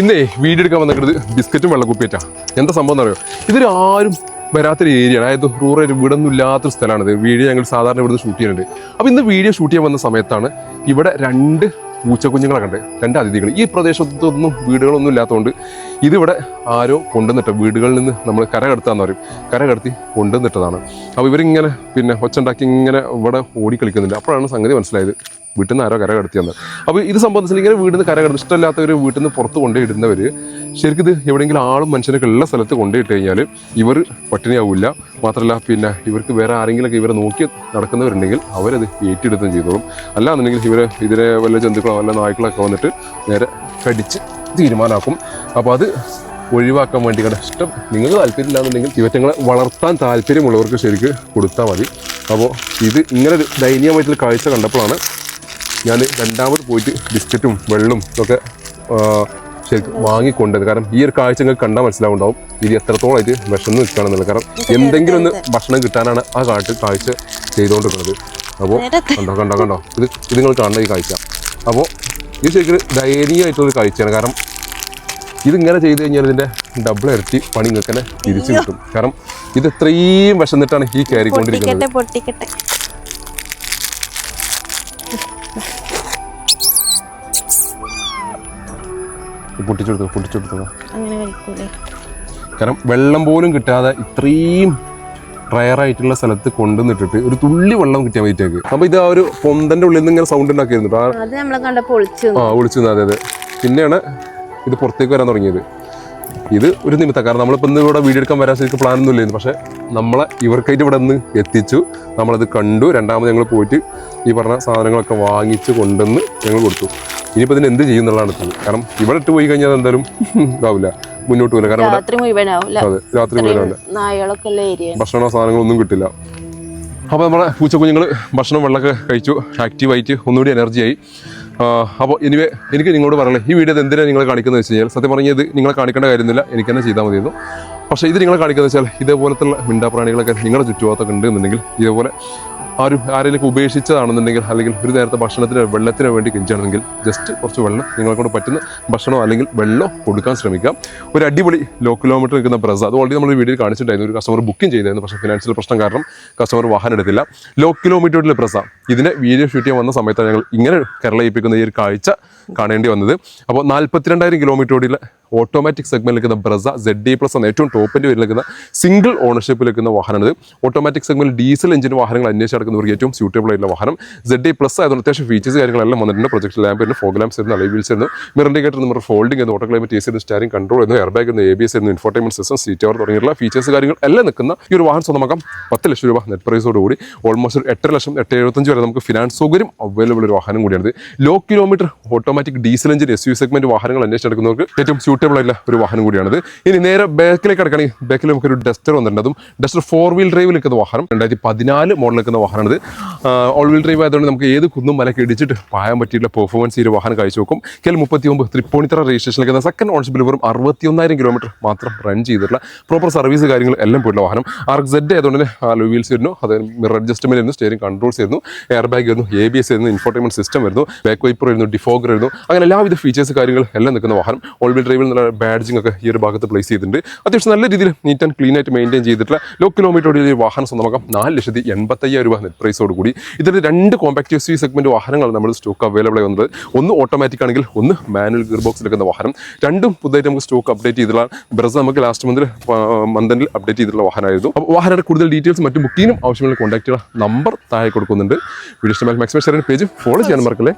ഇന്നേ വീഡിയോ എടുക്കാൻ വന്നിട്ട് ബിസ്ക്കറ്റും വെള്ളക്കുപ്പിയേറ്റാ എന്താ സംഭവം എന്നറിയോ? ഇതൊരു ആരും വരാത്തൊരു ഏരിയ അതായത് റൂറൽ വീടൊന്നും ഇല്ലാത്തൊരു സ്ഥലമാണിത് വീഡിയോ ഞങ്ങൾ സാധാരണ ഇവിടുന്ന് ഷൂട്ട് ചെയ്യുന്നുണ്ട്. അപ്പോൾ ഇന്ന് വീഡിയോ ഷൂട്ട് ചെയ്യാൻ വന്ന സമയത്താണ് ഇവിടെ രണ്ട് പൂച്ചക്കുഞ്ഞുങ്ങളെ കണ്ട് രണ്ട് അതിഥികൾ. ഈ പ്രദേശത്തൊന്നും വീടുകളൊന്നും ഇല്ലാത്തതുകൊണ്ട് ഇതിവിടെ ആരോ കൊണ്ടുവന്നിട്ട് വീടുകളിൽ നിന്ന് നമ്മൾ കര കടത്താന്ന് പറയും. കര കടത്തി കൊണ്ടുവന്നിട്ടതാണ്. അപ്പോൾ ഇവരിങ്ങനെ പിന്നെ ഒച്ചുണ്ടാക്കി ഇങ്ങനെ ഇവിടെ ഓടിക്കളിക്കുന്നുണ്ട് അപ്പോഴാണ് സംഗതി മനസ്സിലായത്. വീട്ടിൽ നിന്ന് ആരോ കര കടത്തിയെന്ന്. അപ്പോൾ ഇത് സംബന്ധിച്ച് ഇങ്ങനെ വീട്ടിൽ നിന്ന് കര കടത്തി ഇഷ്ടമില്ലാത്തവർ വീട്ടിൽ നിന്ന് പുറത്ത് കൊണ്ടുപോയിടുന്നവർ ശരിക്കും ഇത് എവിടെയെങ്കിലും ആളും മനുഷ്യനൊക്കെ ഉള്ള സ്ഥലത്ത് കൊണ്ടുപോയിട്ട് കഴിഞ്ഞാൽ ഇവർ പട്ടിണിയാവില്ല. മാത്രമല്ല പിന്നെ ഇവർക്ക് വേറെ ആരെങ്കിലുമൊക്കെ ഇവരെ നോക്കി നടക്കുന്നവരുണ്ടെങ്കിൽ അവരത് ഏറ്റെടുത്തും ചെയ്തോളും. അല്ലാന്നുണ്ടെങ്കിൽ ഇവരെ ഇതിനെ വല്ല ജന്തുക്കളോ വല്ല നായ്ക്കളൊക്കെ വന്നിട്ട് നേരെ കടിച്ച് തീരുമാനമാക്കും അപ്പോൾ അത് ഒഴിവാക്കാൻ വേണ്ടി കണ്ട ഇഷ്ടം നിങ്ങൾക്ക് താല്പര്യമില്ല എന്നുണ്ടെങ്കിൽ വളർത്താൻ താല്പര്യമുള്ളവർക്ക് ശരിക്ക് കൊടുത്താൽ മതി. അപ്പോൾ ഇത് ഇങ്ങനെ ഒരു ദയനീയമായിട്ടുള്ള കാഴ്ച കണ്ടപ്പോഴാണ് ഞാൻ രണ്ടാമത് പോയിട്ട് ബിസ്ക്കറ്റും വെള്ളും ഇതൊക്കെ ശരിക്ക് വാങ്ങിക്കൊണ്ടത്. കാരണം ഈ ഒരു കാഴ്ച നിങ്ങൾക്ക് കണ്ടാൽ മനസ്സിലാവുണ്ടാവും. ഇത് എത്രത്തോളമായിട്ട് വിഷന്ന് നിൽക്കുകയാണെന്നുള്ളത്. കാരണം എന്തെങ്കിലും ഒന്ന് ഭക്ഷണം കിട്ടാനാണ് ആ കാട്ട് കാഴ്ച ചെയ്തുകൊണ്ടിരിക്കുന്നത്. അപ്പോൾ കണ്ടോ കണ്ടോ കണ്ടോ. ഇത് ഇത് നിങ്ങൾ കാണുന്ന ഈ കാഴ്ച. അപ്പോൾ ഇത് ശരിക്കും ദയനീയമായിട്ടുള്ളൊരു കാഴ്ചയാണ്. കാരണം ഇതിങ്ങനെ ചെയ്ത് കഴിഞ്ഞാൽ ഇതിന്റെ ഡബിൾ ഇരട്ടി പണി നിങ്ങൾക്ക് തന്നെ തിരിച്ചു കിട്ടും. കാരണം ഇത് ഇത്രയും വിശന്നിട്ടാണ് ഈ കയറിക്കൊണ്ടിരിക്കുന്നത് പൊട്ടിക്കട്ടെ പൊട്ടിച്ചെടുത്തു പൊട്ടിച്ചെടുത്തോ അങ്ങനെ കഴിക്കൂലേ. കാരണം വെള്ളം പോലും കിട്ടാതെ ഇത്രയും റയറായിട്ടുള്ള സ്ഥലത്ത് കൊണ്ടുവന്നിട്ടിട്ട് ഒരു തുള്ളി വെള്ളം കിട്ടിയാൽ വൈറ്റേക്ക് അപ്പൊ ഇത് ആ ഒരു പൊന്തന്റെ ഉള്ളിൽ നിന്ന് ഇങ്ങനെ സൗണ്ട് ഉണ്ടാക്കിയിരുന്നു. ആ ഒളിച്ചു അതെ അതെ. പിന്നെയാണ് ഇത് പുറത്തേക്ക് വരാൻ തുടങ്ങിയത്. ഇത് ഒരു നിമിത്തം. കാരണം നമ്മളിപ്പോൾ ഇന്ന് ഇവിടെ വീഡിയോ എടുക്കാൻ വരാൻ ശരിക്കും പ്ലാനൊന്നും ഇല്ലായിരുന്നു പക്ഷേ നമ്മളെ ഇവർക്കായിട്ട് ഇവിടെ നിന്ന് എത്തിച്ചു. നമ്മളത് കണ്ടു. രണ്ടാമത് ഞങ്ങൾ പോയിട്ട് ഈ പറഞ്ഞ സാധനങ്ങളൊക്കെ വാങ്ങിച്ച് കൊണ്ടുവന്ന് ഞങ്ങൾ കൊടുത്തു. ഇനിയിപ്പോൾ ഇതിന് എന്ത് ചെയ്യും എന്നുള്ളതാണ് കാരണം ഇവിടെ ഇട്ട് പോയി കഴിഞ്ഞാൽ എന്തായാലും ഇതാവില്ല. മുന്നോട്ട് പോകില്ല കാരണം രാത്രി മുഴുവനാവില്ല. അതെ രാത്രി ഉള്ള ഭക്ഷണ സാധനങ്ങളൊന്നും കിട്ടില്ല. അപ്പോൾ നമ്മളെ പൂച്ചക്കുഞ്ഞുങ്ങൾ ഭക്ഷണം വെള്ളമൊക്കെ കഴിച്ചു. ആക്റ്റീവായിട്ട് ഒന്നുകൂടി എനർജിയായി അപ്പോൾ എനിവേ എനിക്ക് നിങ്ങളോട് പറയണേ ഈ വീഡിയോ എന്തിനാണ് നിങ്ങളെ കാണിക്കുന്നത് വെച്ച് കഴിഞ്ഞാൽ സത്യം പറഞ്ഞാൽ ഇത് നിങ്ങളെ കാണിക്കേണ്ട കാര്യമൊന്നുമില്ല. എനിക്ക് തന്നെ ചെയ്താൽ മതിയായിരുന്നു പക്ഷേ ഇത് നിങ്ങളെ കാണിക്കുന്നത് വെച്ചാൽ ഇതേപോലത്തുള്ള മിണ്ടാപ്രാണികളൊക്കെ നിങ്ങളുടെ ചുറ്റുപാടത്തൊക്കെ ഉണ്ട് എന്നുണ്ടെങ്കിൽ ഇതേപോലെ ആരും ആരെങ്കിലും ഉപേക്ഷിച്ചതാണെന്നുണ്ടെങ്കിൽ അല്ലെങ്കിൽ ഒരു നേരത്തെ ഭക്ഷണത്തിന് വെള്ളത്തിന് വേണ്ടി കെഞ്ചാണെങ്കിൽ ജസ്റ്റ് കുറച്ച് വെള്ളം നിങ്ങളെ കൊണ്ട് പറ്റുന്ന ഭക്ഷണമോ അല്ലെങ്കിൽ വെള്ളം കൊടുക്കാൻ ശ്രമിക്കാം. ഒരു അടിപൊളി ലോ കിലോമീറ്റർ നിൽക്കുന്ന ബ്രസ അത് ഓൾറെഡി നമ്മൾ വീഡിയോയിൽ കാണിച്ചിട്ടുണ്ടായിരുന്നു. ഒരു കസ്റ്റമർ ബുക്കിംഗ് ചെയ്തായിരുന്നു പക്ഷേ ഫിനാൻഷ്യൽ പ്രശ്നം കാരണം കസ്റ്റമർ വാഹനം എടുത്തില്ല. ലോ കിലോമീറ്ററിലെ ബ്രസ ഇതിനെ വീഡിയോ ഷൂട്ട് ചെയ്യാൻ വന്ന സമയത്താണ് ഞങ്ങൾ ഇങ്ങനെ കേരളയിപ്പിക്കുന്ന ഈ ഒരു കാഴ്ച കാണേണ്ടി വന്നത്. അപ്പോൾ നാൽപ്പത്തിരണ്ടായിരം കിലോമീറ്ററോടിയുള്ള ഓട്ടോമാറ്റിക് സെഗ്മെന്റ് നിൽക്കുന്ന ബ്രസ സെഡ് ഡി പ്ലസ് എന്ന ഏറ്റവും ടോപ്പിന്റെ പേരിൽ നിൽക്കുന്ന സിംഗിൾ ഓണർഷിപ്പിൽ നിൽക്കുന്ന വാഹനമാണിത്. ഓട്ടോമാറ്റിക് സെഗ്മെന്റ് ഡീസൽ എഞ്ചിൻ വാഹനങ്ങൾ അന്വേഷിച്ച് നടക്കുന്നവർക്ക് ഏറ്റവും സ്യൂട്ടബിൾ ആയിട്ടുള്ള വാഹനം. സെഡ് ഡി പ്ലസ് ആയതുകൊണ്ട് അത്യാവശ്യം ഫീച്ചേഴ്സ് കാര്യങ്ങളെല്ലാം വന്നിട്ടുണ്ട്. പ്രൊജക്ട് ലാമ്പ് വരുന്നു ഫോഗ് ലാംസ് വരുന്നു അലൈ വീൽസ് വരുന്നു. മിറർ ഇൻഡിക്കേറ്റർ നമ്മൾ ഫോൾഡിംഗ് എന്ന് auto climate A C steering control എന്ന് എയർ ബാഗ് എന്ന് എ ബി എസ് എന്ന് ഇൻഫോർട്ടൈൻമെന്റ് സിസ്റ്റം സീറ്റ് അവർ തുടങ്ങിയിട്ടുള്ള ഫീച്ചേഴ്സ് കാര്യങ്ങൾ എല്ലാം നിൽക്കുന്ന ഈ ഒരു വാഹനം സ്വന്തമാക്കാം. പത്ത് ലക്ഷം രൂപ നെറ്റ് പ്രൈസോട് കൂടി. ഓൾമോസ്റ്റ് ഒരു എട്ടര ലക്ഷം എട്ട് എഴുപത്തഞ്ച് വരെ നമുക്ക് ഫിനാൻസ് സൗകര്യം അവൈലബിൾ ഒരു വാഹനം കൂടിയാണ് low kilometre automatic diesel engine S U segment വാഹനങ്ങൾ അന്വേഷിച്ച് നടക്കുന്നവർക്ക് ഏറ്റവും സ്യൂട്ടബിൾ ആയിട്ടുള്ള ഒരു വാഹനം കൂടിയാണിത്. ഇനി നേരെ ബാക്കിലേക്ക് കിടക്കുകയാണെങ്കിൽ ബാക്കിൽ നമുക്ക് ഒരു ഡസ്റ്റർ വന്നിട്ടുണ്ടതും ഡസ്റ്റർ ഫോർ വീൽ ഡ്രൈവിൽ നിൽക്കുന്ന വാഹനം. രണ്ടായിരത്തി പതിനാല് മോഡൽ നിൽക്കുന്ന വാഹനമാണിത്. ഓൾ വീൽ ഡ്രൈവ് ആയതുകൊണ്ട് നമുക്ക് ഏത് കുന്നും മലക്ക് ഇടിച്ചിട്ട് പായാൻ പറ്റിയിട്ടുള്ള പെർഫോമൻസ് ഈ ഒരു വാഹനം കാഴ്ചവെക്കും കെൽ മുപ്പത്തി ഒമ്പത് തൃപ്പൂണിത്തറ രജിസ്ട്രേഷൻ നിൽക്കുന്ന സെക്കൻഡ് ഓൺഷിപ്പിൽ വെറും അറുപത്തിയൊന്നായിരം കിലോമീറ്റർ മാത്രം റൺ ചെയ്തിട്ടുള്ള പ്രോപ്പർ സർവീസ് കാര്യങ്ങൾ എല്ലാം പോയിട്ടുള്ള വാഹനം. ആർക്ക് സെഡ് ആയതുകൊണ്ട് തന്നെ ലോ വീൽസ് വരുന്നു. അത് മിറർ അഡ്ജസ്റ്റ്മെന്റ് വരുന്നു സ്റ്റിയറിംഗ് കൺട്രോൾസ് വരുന്നു എയർ ബാഗ് വരുന്നു എ ബി എസ് വരുന്നു ഇൻഫോർട്ടൈൻമെന്റ് സിസ്റ്റം വരുന്നു ബാക്ക് വൈപ്പർ വരുന്നു ഡിഫോഗർ വരുന്നു. അങ്ങനെ എല്ലാവിധ ഫീച്ചേഴ്സ് കാര്യങ്ങൾ എല്ലാം നിൽക്കുന്ന വാഹനം. ഓൾ വീൽ ഡ്രൈവിൽ നിന്നുള്ള ബാഡ്ജിങ് ഒക്കെ ഈ ഒരു ഭാഗത്ത് പ്ലേസ് ചെയ്തിട്ടുണ്ട്. അത്യാവശ്യം നല്ല രീതിയിൽ നീറ്റ് ആൻഡ് ക്ലീൻ ആയിട്ട് മെയിന്റെയിൻ ചെയ്തിട്ടുള്ള ലോ കിലോമീറ്റർ ഒരു വാഹനം സ്വന്തമാക്കാം. നാല് ലക്ഷത്തി എൺപത്തയ്യായിരം രൂപ നെറ്റ് പ്രൈസോട് കൂടി. ഇതിൽ രണ്ട് കോമ്പാക്ട് എസ് യു സെഗ്മെന്റ് വാഹനങ്ങൾ നമ്മൾ സ്റ്റോക്ക് അവൈലബിൾ ആയി വന്നത്. ഒന്ന് ഓട്ടോമാറ്റിക് ആണെങ്കിൽ ഒന്ന് മാനുവൽ ഗിയർ ബോക്സ് എടുക്കുന്ന വാഹനം. രണ്ടും പുതുതായിട്ട് നമുക്ക് സ്റ്റോക്ക് അപ്ഡേറ്റ് ചെയ്തിട്ടുള്ള ബ്രസ് നമുക്ക് ലാസ്റ്റ് മന്തിൽ മന്തിൽ അപ്ഡേറ്റ് ചെയ്തിട്ടുള്ള വാഹനമായിരുന്നു. അപ്പോൾ വാഹനയുടെ കൂടുതൽ ഡീറ്റെയിൽസ് മറ്റു ബുക്കിങ്ങിനും ആവശ്യമുള്ള ചെയ്യുക നമ്പർ താഴെ കൊടുക്കുന്നുണ്ട്. വീഡിയോ ഇഷ്ടമായി മാക്സിമം ഷെയറിന്റെ പേജ് ഫോളോ ചെയ്യാൻ മറക്കല്ലേ?